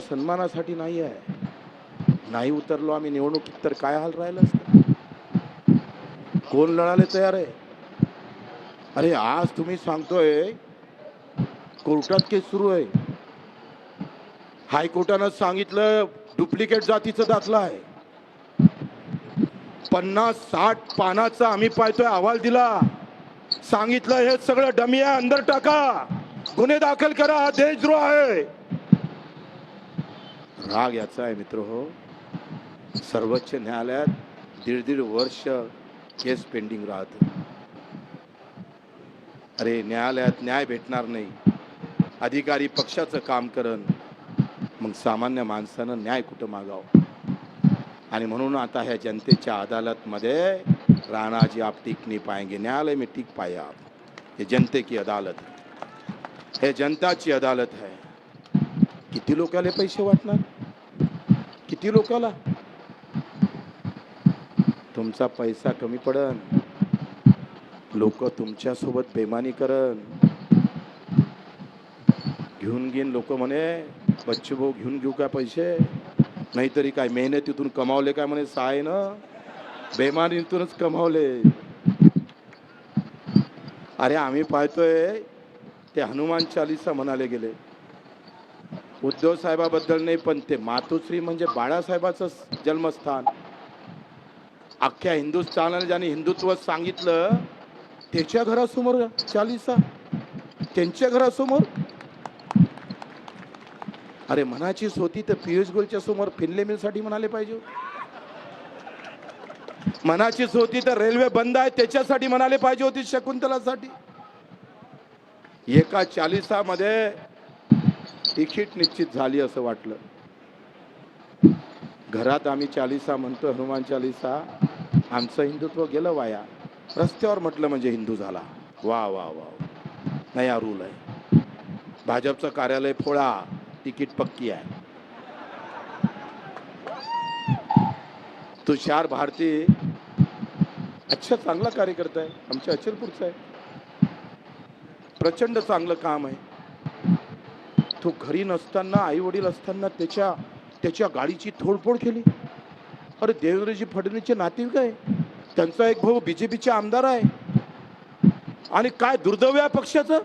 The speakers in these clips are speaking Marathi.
सन्मानासाठी नाही आहे. नाही उतरलो आम्ही निवडणुकीत तर काय हाल राहिलं असतं? कोण लढायला तयार आहे? अरे आज तुम्ही सांगतोय कोर्टात केस सुरू आहे. हायकोर्टानं सांगितलं डुप्लिकेट जातीचा दाखला आहे. पन्नास साठ पानाचा आम्ही पाहतोय अहवाल दिला. सांगितलं हे सगळं डमी आहे अंदर टाका. गुन्हे दाखल करा हा देशद्रोह आहे. राग याचा आहे मित्र हो. सर्वोच्च न्यायालयात दीड दीड वर्ष केस पेंडिंग राहत. अरे न्यायालयात न्याय भेटणार नाही. अधिकारी पक्षाचं काम करण मग सामान्य माणसानं न्याय कुठं मागावं? आणि म्हणून आता ह्या जनतेच्या अदालतमध्ये राणाजी आप टिक नाही पाएंगे न्यायालय में टिक पाए आप. हे जनते की अदालत हे. जनताची अदालत आहे किती लोकाला पैसे वाटणार? किती लोकाला. तुमचा पैसा कमी पडन. लोक तुमच्यासोबत बेमानी करन. घेऊन घेऊन लोक म्हणे बच्चू भाऊ घेऊन घेऊ का पैसे? नाहीतरी काय मेहनतीतून कमावले काय म्हणे साय ना बेमानीतूनच कमावले. अरे आम्ही पाहतोय ते हनुमान चालिसा म्हणाले गेले. उद्धव साहेबाबद्दल नाही पण ते मातोश्री म्हणजे बाळासाहेबाचं जन्मस्थान. अख्ख्या हिंदुस्थानाने ज्याने हिंदुत्व सांगितलं त्याच्या घरासमोर चालिसा. त्यांच्या घरासमोर. अरे मनाची होती तर पियुष गोलच्या समोर फिनले मिलसाठी म्हणाले पाहिजे. मनाचीच होती तर रेल्वे बंद आहे त्याच्यासाठी म्हणाले पाहिजे होती शकुंतलासाठी. एका चालिसामध्ये तिकीट निश्चित झाली असं वाटलं. घरात आम्ही चालिसा म्हणतो हनुमान चालिसा आमचं हिंदुत्व गेलं वाया. रस्त्यावर म्हटलं म्हणजे हिंदू झाला. वा वा वा नया रूल आहे. भाजपचं कार्यालय फोळा तिकीट पक्की आहे. तुषार भारती अच्छा चांगला कार्यकर्ता आहे आमच्या अचलपूरचा आहे. प्रचंड चांगलं काम आहे. तो घरी नसताना आई वडील असताना त्याच्या त्याच्या गाडीची तोडफोड केली. अरे देवेंद्रजी फडणवीसचे नातेवाईक आहे. त्यांचा एक भाऊ बीजेपीचे आमदार आहे. आणि काय दुर्दैव आहे पक्षाचं?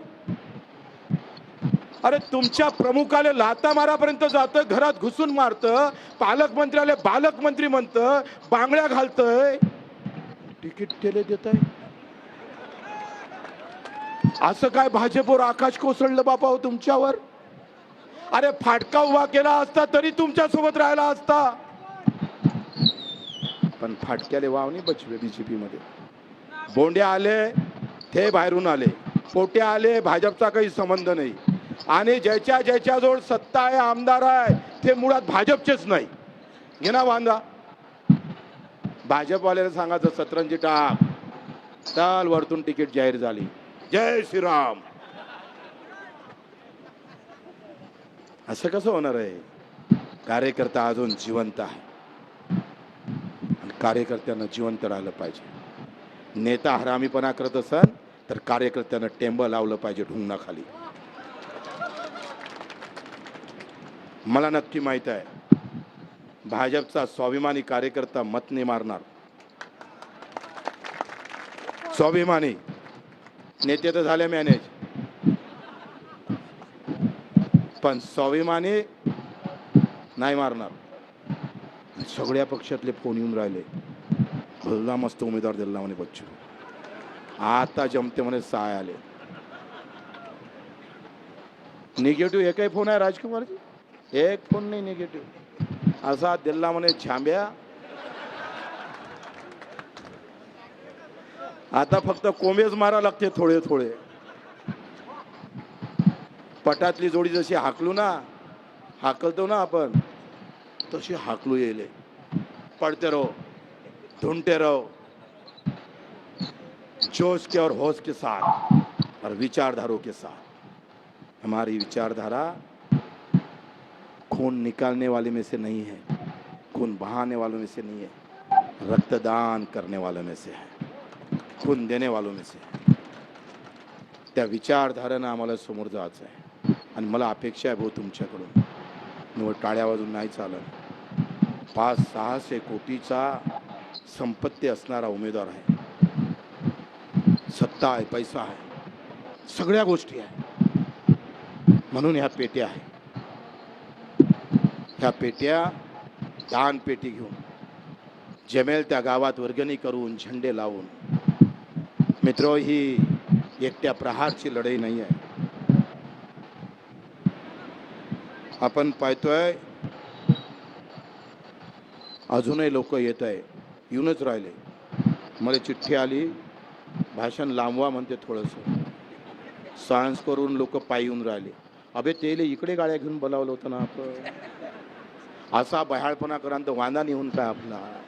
अरे तुमच्या प्रमुखाले लाता मारापर्यंत जातं घरात घुसून मारतं पालकमंत्र्याला बालकमंत्री म्हणतं बांगड्या घालतंय. तिकीट केले देत आहे असं काय भाजपवर आकाश कोसळलं बापा हो तुमच्यावर? अरे फाटका उभा केला असता तरी तुमच्यासोबत राहिला असता. पण फाटक्याले वाव नाही बचवे बीजेपी मध्ये. बोंडे आले ते बाहेरून आले. पोटे आले भाजपचा काही संबंध नाही. आणि ज्याच्या ज्याच्याजवळ सत्ता आहे आमदार आहे ते मुळात भाजपचेच नाही. घे ना बांधा भाजपवाल्याला सांगायचं सतरंजी टाक. चाल वरतून तिकीट जाहीर झाली. जय श्रीराम. असं कसं होणार आहे? कार्यकर्ता अजून जिवंत आहे. आणि कार्यकर्त्यांना जिवंत राहिलं पाहिजे. नेता हरामीपणा करत असन तर कार्यकर्त्यांना टेंब लावलं पाहिजे ढुंगणाखाली. मला नक्की माहीत आहे भाजपचा स्वाभिमानी कार्यकर्ता मत नाही मारणार. स्वाभिमानी नेते तर झाले मॅनेज. पण स्वाभिमानी नाही मारणार. सगळ्या पक्षातले फोन येऊन राहिले. भलला मस्त उमेदवार दिला म्हणे बच्चू. आता जमते म्हणे सहाय आले. निगेटिव्ह एकही फोन आहे राजकुमारजी? एक फोन नाही निगेटिव्ह असा दिल्ला म्हणे छांब्या आता फक्त कोंबेच मारा लागते थोडे थोडे. पटातली जोडी जशी हाकलू ना हाकलतो ना आपण तशी हाकलू येईल पडते रहो ढूंढते रहो. जोश के और होश के साथ और विचारधारों के साथ। हमारी विचारधारा खून निकालने वाले में से नहीं है खून बहाने वालों में से नहीं है रक्तदान करने वालों में से है खून देने वालों में से है. त्या विचारधारेनं आम्हाला समोर जायचं आहे. आणि मला अपेक्षा आहे भाऊ तुमच्याकडून. निवड टाळ्या वाजून नाही चालत. पाच सहाशे कोटीचा संपत्ती असणारा उमेदवार आहे. सत्ता आहे पैसा आहे. सगळ्या गोष्टी आहे. म्हणून ह्या पेट्या आहे ह्या पेट्या दान पेटी घेऊन जमेल त्या गावात वर्गणी करून झेंडे लावून. मित्र ही एकट्या प्रहारची लढाई नाही आहे. आपण पाहतोय अजूनही लोक येत आहे. येऊनच राहिले. मला चिठ्ठी आली. भाषण लांबवा म्हणते थोडंसं. सायन्स करून लोक पायी येऊन राहिले. अबे तेले इकडे गाड्या घेऊन बोलावलं होतं ना आपण. असा बहाळपणा तर वांदा निघून काय आपला?